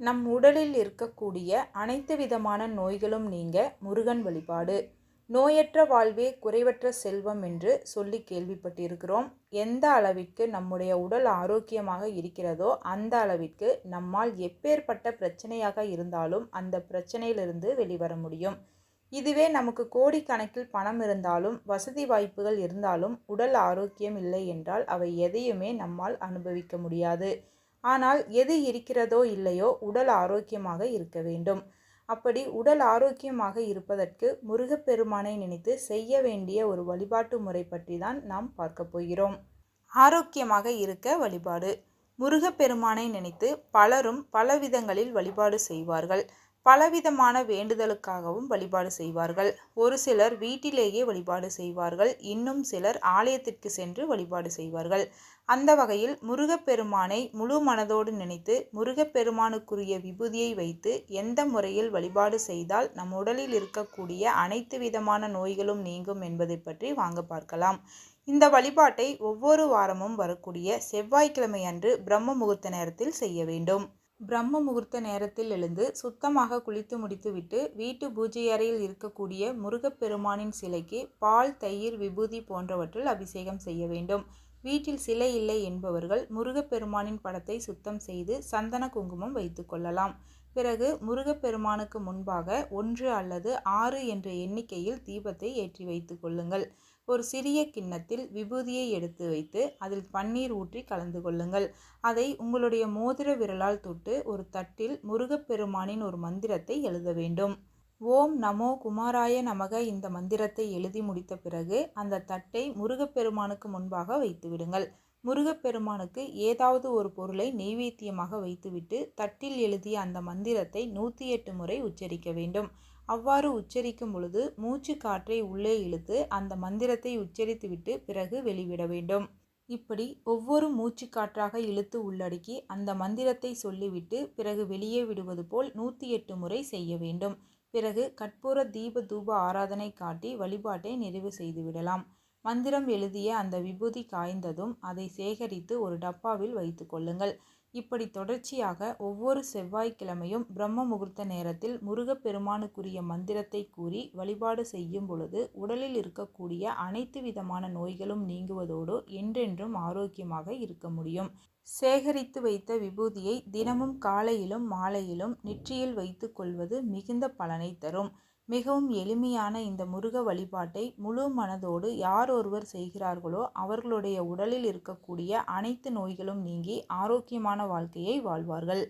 நம் உடலில் இருக்கக்கூடிய அனைத்து விதமான நோய்களும் நீங்க முருகன் வழிபாடு. நோயற்ற வாழ்வே குறைவற்ற செல்வம் என்று சொல்லி கேள்விப்பட்டிருக்கிறோம். எந்த அளவிற்கு நம்முடைய உடல் ஆரோக்கியமாக இருக்கிறதோ அந்த அளவிற்கு நம்மால் எப்பேற்பட்ட பிரச்சனையாக இருந்தாலும் அந்த பிரச்சனையிலிருந்து வெளிவர முடியும். இதுவே நமக்கு கோடிக்கணக்கில் பணம் இருந்தாலும் வசதி வாய்ப்புகள் இருந்தாலும் உடல் ஆரோக்கியம் இல்லை என்றால் அவை எதையுமே நம்மால் அனுபவிக்க முடியாது. ஆனால் எது இருக்கிறதோ இல்லையோ உடல் ஆரோக்கியமாக இருக்க வேண்டும். அப்படி உடல் ஆரோக்கியமாக இருப்பதற்கு முருகப்பெருமானை நினைத்து செய்ய வேண்டிய ஒரு வழிபாட்டு முறை பற்றி தான் நாம் பார்க்க போகிறோம். ஆரோக்கியமாக இருக்க வழிபாடு. முருகப்பெருமானை நினைத்து பலரும் பல விதங்களில் வழிபாடு செய்வார்கள். பலவிதமான வேண்டுதலுக்காகவும் வழிபாடு செய்வார்கள். ஒரு சிலர் வீட்டிலேயே வழிபாடு செய்வார்கள். இன்னும் சிலர் ஆலயத்திற்கு சென்று வழிபாடு செய்வார்கள். அந்த வகையில் முருகப்பெருமானை முழு மனதோடு நினைத்து முருகப்பெருமானுக்குரிய விபூதியை வைத்து எந்த முறையில் வழிபாடு செய்தால் நம் உடலில் இருக்கக்கூடிய அனைத்து விதமான நோய்களும் நீங்கும் என்பதை பற்றி வாங்க பார்க்கலாம். இந்த வழிபாட்டை ஒவ்வொரு வாரமும் வரக்கூடிய செவ்வாய்க்கிழமை அன்று பிரம்ம முகூர்த்த நேரத்தில் செய்ய வேண்டும். பிரம்ம முகூர்த்த நேரத்தில் எழுந்து சுத்தமாக குளித்து முடித்துவிட்டு வீட்டு பூஜை அறையில் இருக்கக்கூடிய முருகப்பெருமானின் சிலைக்கு பால் தயிர் விபூதி போன்றவற்றில் அபிஷேகம் செய்ய வேண்டும். வீட்டில் சிலை இல்லை என்பவர்கள் முருகப்பெருமானின் படத்தை சுத்தம் செய்து சந்தன குங்குமம் வைத்து கொள்ளலாம். பிறகு முருகப்பெருமானுக்கு முன்பாக ஒன்று அல்லது ஆறு என்ற எண்ணிக்கையில் தீபத்தை ஏற்றி வைத்து கொள்ளுங்கள். ஒரு சிறிய கிண்ணத்தில் விபூதியை எடுத்து வைத்து அதில் பன்னீர் ஊற்றி கலந்து கொள்ளுங்கள். அதை உங்களுடைய மோதிர விரலால் தொட்டு ஒரு தட்டில் முருகப்பெருமானின் ஒரு மந்திரத்தை எழுத வேண்டும். ஓம் நமோ குமாராய நமக இந்த மந்திரத்தை எழுதி முடித்த பிறகு அந்த தட்டை முருகப்பெருமானுக்கு முன்பாக வைத்து விடுங்கள். முருகப்பெருமானுக்கு ஏதாவது ஒரு பொருளை நெய்வேத்தியமாக வைத்துவிட்டு தட்டில் எழுதிய அந்த மந்திரத்தை நூற்றி எட்டு முறை உச்சரிக்க வேண்டும். அவ்வாறு உச்சரிக்கும் பொழுது மூச்சு காற்றை உள்ளே இழுத்து அந்த மந்திரத்தை உச்சரித்துவிட்டு பிறகு வெளிவிட வேண்டும். இப்படி ஒவ்வொரு மூச்சு காற்றாக இழுத்து உள்ளடக்கி அந்த மந்திரத்தை சொல்லிவிட்டு பிறகு வெளியே விடுவது போல் நூற்றி எட்டு முறை செய்ய வேண்டும். பிறகு கற்பூர தீப தூப ஆராதனை காட்டி வழிபாட்டை நிறைவு செய்துவிடலாம் மந்திரம் எழுதிய அந்த விபூதி காய்ந்ததும் அதை சேகரித்து ஒரு டப்பாவில் வைத்து கொள்ளுங்கள். இப்படி தொடர்ச்சியாக ஒவ்வொரு செவ்வாய்க்கிழமையும் பிரம்ம முகூர்த்த நேரத்தில் முருகப்பெருமானுக்குரிய மந்திரத்தை கூறி வழிபாடு செய்யும் பொழுது உடலில் இருக்கக்கூடிய அனைத்து விதமான நோய்களும் நீங்குவதோடு என்றென்றும் ஆரோக்கியமாக இருக்க முடியும். சேகரித்து வைத்த விபூதியை தினமும் காலையிலும் மாலையிலும் நெற்றியில் வைத்து கொள்வது மிகுந்த பலனை தரும். மிகவும் எளிமையான இந்த முருக வழிபாட்டை முழு மனதோடு யார் ஒருவர் செய்கிறார்களோ அவர்களுடைய உடலில் இருக்கக்கூடிய அனைத்து நோய்களும் நீங்கி ஆரோக்கியமான வாழ்க்கையை வாழ்வார்கள்.